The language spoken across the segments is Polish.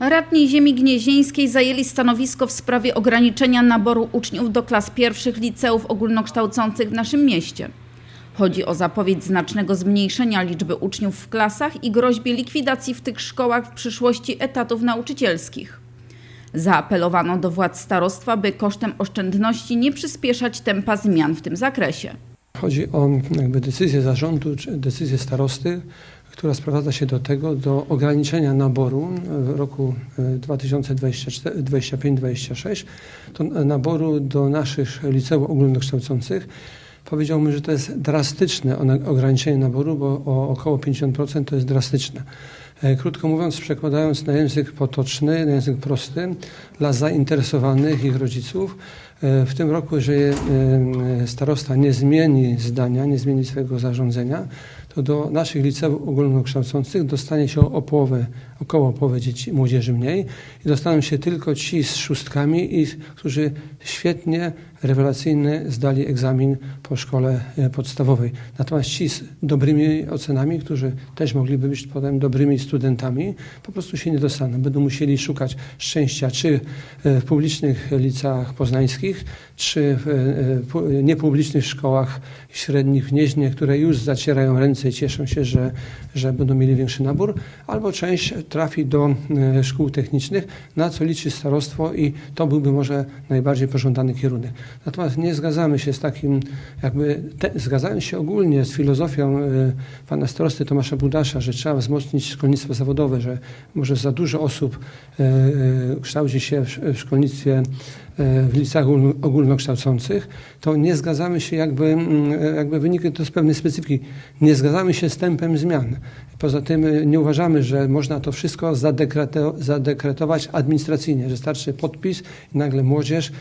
Radni ziemi gnieźnieńskiej zajęli stanowisko w sprawie ograniczenia naboru uczniów do klas pierwszych liceów ogólnokształcących w naszym mieście. Chodzi o zapowiedź znacznego zmniejszenia liczby uczniów w klasach i groźbie likwidacji w tych szkołach w przyszłości etatów nauczycielskich. Zaapelowano do władz starostwa, by kosztem oszczędności nie przyspieszać tempa zmian w tym zakresie. Chodzi o jakby decyzję zarządu czy decyzję starosty, która sprowadza się do tego, do ograniczenia naboru w roku e, 2025-2026, to naboru do naszych liceów ogólnokształcących. Powiedziałbym, że to jest drastyczne ograniczenie naboru, bo o około 50% to jest drastyczne. E, Krótko mówiąc, przekładając na język potoczny, na język prosty, dla zainteresowanych ich rodziców, e, w tym roku, jeżeli e, starosta nie zmieni zdania, nie zmieni swojego zarządzenia, to do naszych liceów ogólnokształcących dostanie się o połowę, około połowę dzieci, młodzieży mniej. I dostaną się tylko ci z szóstkami, i, którzy świetnie, rewelacyjnie zdali egzamin po szkole e, podstawowej. Natomiast ci z dobrymi ocenami, którzy też mogliby być potem dobrymi studentami, po prostu się nie dostaną. Będą musieli szukać szczęścia czy e, w publicznych liceach poznańskich, czy w e, pu- niepublicznych szkołach średnich w Gnieźnie, które już zacierają ręce i cieszą się, że, że będą mieli większy nabór, albo część trafi do szkół technicznych, na co liczy starostwo i to byłby może najbardziej pożądany kierunek. Natomiast nie zgadzamy się z takim, jakby, te, zgadzając się ogólnie z filozofią e, pana starosty Tomasza Budasza, że trzeba wzmocnić szkolnictwo zawodowe, że może za dużo osób e, e, kształci się w, w szkolnictwie w liceach ogól- ogólnokształcących, to nie zgadzamy się jakby, mm, jakby wynika to z pewnej specyfiki, nie zgadzamy się z tempem zmian. Poza tym e, nie uważamy, że można to wszystko zadekreto, zadekretować administracyjnie, że starczy podpis i nagle młodzież,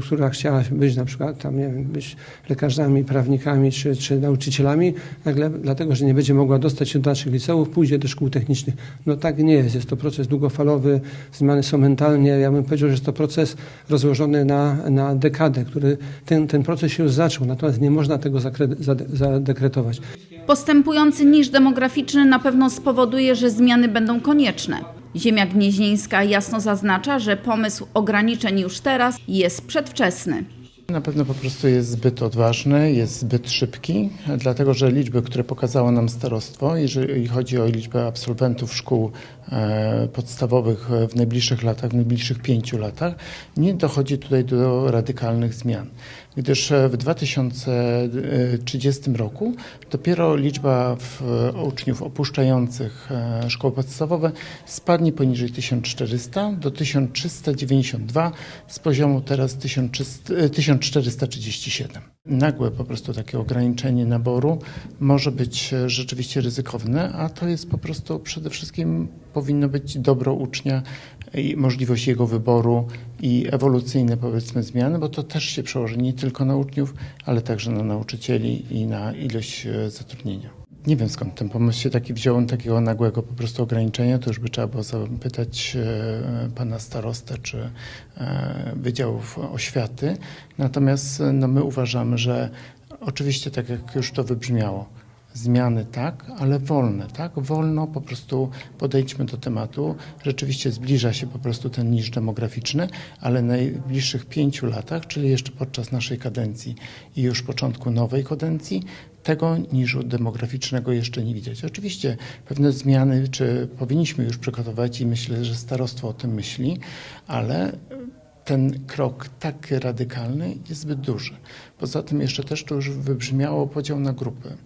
która chciała być na przykład tam, nie wiem, być lekarzami, prawnikami czy, czy nauczycielami, nagle dlatego, że nie będzie mogła dostać się do naszych liceów, pójdzie do szkół technicznych. No tak nie jest. Jest to proces długofalowy, zmiany są mentalnie. Ja bym powiedział, że jest to proces rozłożony na, na dekadę, który ten, ten proces się już zaczął, natomiast nie można tego zadekretować. Postępujący niż demograficzny na pewno spowoduje, że zmiany będą konieczne. Ziemia gnieźnieńska jasno zaznacza, że pomysł ograniczeń już teraz jest przedwczesny. Na pewno po prostu jest zbyt odważny, jest zbyt szybki, dlatego że liczby, które pokazało nam starostwo, jeżeli chodzi o liczbę absolwentów szkół e, podstawowych w najbliższych latach, w najbliższych pięciu latach, nie dochodzi tutaj do radykalnych zmian. Gdyż e, w 2030 roku dopiero liczba w, uczniów opuszczających e, szkoły podstawowe spadnie poniżej 1400 do 1392 z poziomu teraz 1300, e, 1437. Nagłe po prostu takie ograniczenie naboru może być e, rzeczywiście ryzykowne, a to jest po prostu przede wszystkim powinno być dobro ucznia i możliwość jego wyboru i ewolucyjne powiedzmy zmiany, bo to też się przełoży nie tylko na uczniów, ale także na nauczycieli i na ilość e, zatrudnienia. Nie wiem skąd ten pomysł się taki wziął, takiego nagłego po prostu ograniczenia, to już by trzeba było zapytać e, pana starostę czy e, Wydziałów Oświaty. Natomiast no, my uważamy, że oczywiście tak jak już to wybrzmiało, zmiany tak, ale wolne, tak? Wolno po prostu podejdźmy do tematu. Rzeczywiście zbliża się po prostu ten niż demograficzny, ale w najbliższych pięciu latach, czyli jeszcze podczas naszej kadencji i już początku nowej kadencji, tego niżu demograficznego jeszcze nie widać. Oczywiście pewne zmiany, czy powinniśmy już przygotować i myślę, że starostwo o tym myśli, ale ten krok tak radykalny jest zbyt duży. Poza tym jeszcze też to już wybrzmiało podział na grupy.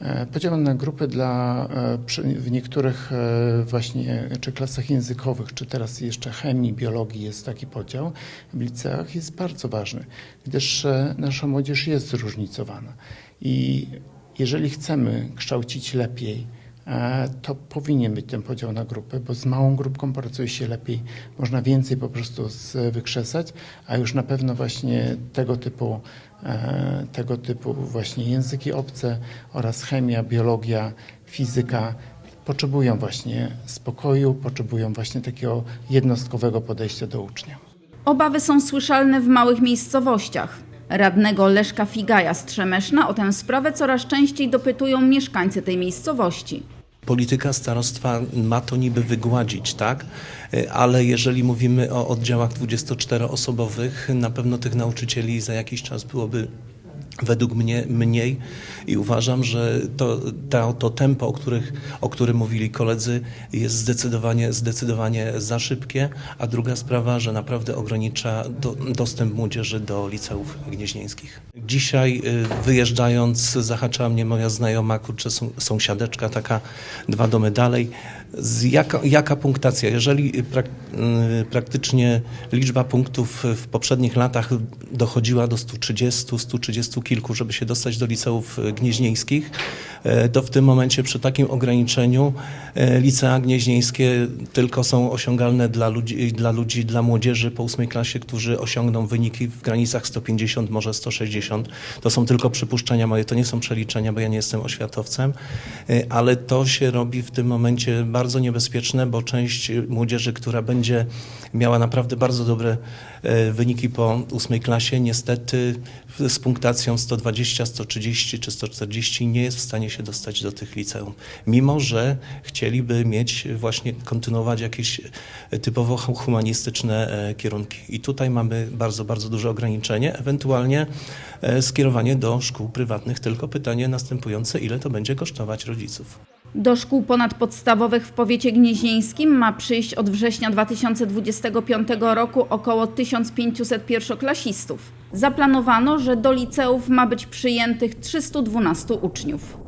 E, Podział na grupy dla, e, w niektórych e, właśnie czy klasach językowych, czy teraz jeszcze chemii, biologii jest taki podział. W liceach jest bardzo ważny, gdyż nasza młodzież jest zróżnicowana. I jeżeli chcemy kształcić lepiej, to powinien być ten podział na grupy, bo z małą grupką pracuje się lepiej, można więcej po prostu wykrzesać, a już na pewno właśnie tego typu, e, tego typu właśnie języki obce oraz chemia, biologia, fizyka potrzebują właśnie spokoju, potrzebują właśnie takiego jednostkowego podejścia do ucznia. Obawy są słyszalne w małych miejscowościach. Radnego Leszka Figaja z Trzemeszna o tę sprawę coraz częściej dopytują mieszkańcy tej miejscowości. Polityka starostwa ma to niby wygładzić, tak? Y, Ale jeżeli mówimy o oddziałach 24-osobowych, na pewno tych nauczycieli za jakiś czas byłoby według mnie mniej i uważam, że to, to, to tempo, o, których, o którym mówili koledzy, jest zdecydowanie, zdecydowanie za szybkie, a druga sprawa, że naprawdę ogranicza do, dostęp młodzieży do liceów gnieźnieńskich. Dzisiaj y, wyjeżdżając zahaczała mnie moja znajoma, kurczę, są- sąsiadeczka, taka dwa domy dalej, jaka, jaka punktacja? Jeżeli prak, y, praktycznie liczba punktów w poprzednich latach dochodziła do 130, 130 kilku, żeby się dostać do liceów gnieźnieńskich, to w tym momencie przy takim ograniczeniu e, licea gnieźnieńskie tylko są osiągalne dla ludzi, dla ludzi, dla młodzieży po ósmej klasie, którzy osiągną wyniki w granicach 150, może 160. To są tylko przypuszczenia moje, to nie są przeliczenia, bo ja nie jestem oświatowcem, e, ale to się robi w tym momencie bardzo niebezpieczne, bo część młodzieży, która będzie miała naprawdę bardzo dobre e, wyniki po ósmej klasie, niestety z punktacją 120, 130 czy 140 nie jest w stanie się dostać do tych liceum. Mimo, że chcieliby mieć właśnie kontynuować jakieś e, typowo hu- humanistyczne e, kierunki. I tutaj mamy bardzo, bardzo duże ograniczenie, ewentualnie e, skierowanie do szkół prywatnych. Tylko pytanie następujące, ile to będzie kosztować rodziców. Do szkół ponadpodstawowych w powiecie gnieźnieńskim ma przyjść od września 2025 roku około 1500 pierwszoklasistów. Zaplanowano, że do liceów ma być przyjętych 312 uczniów.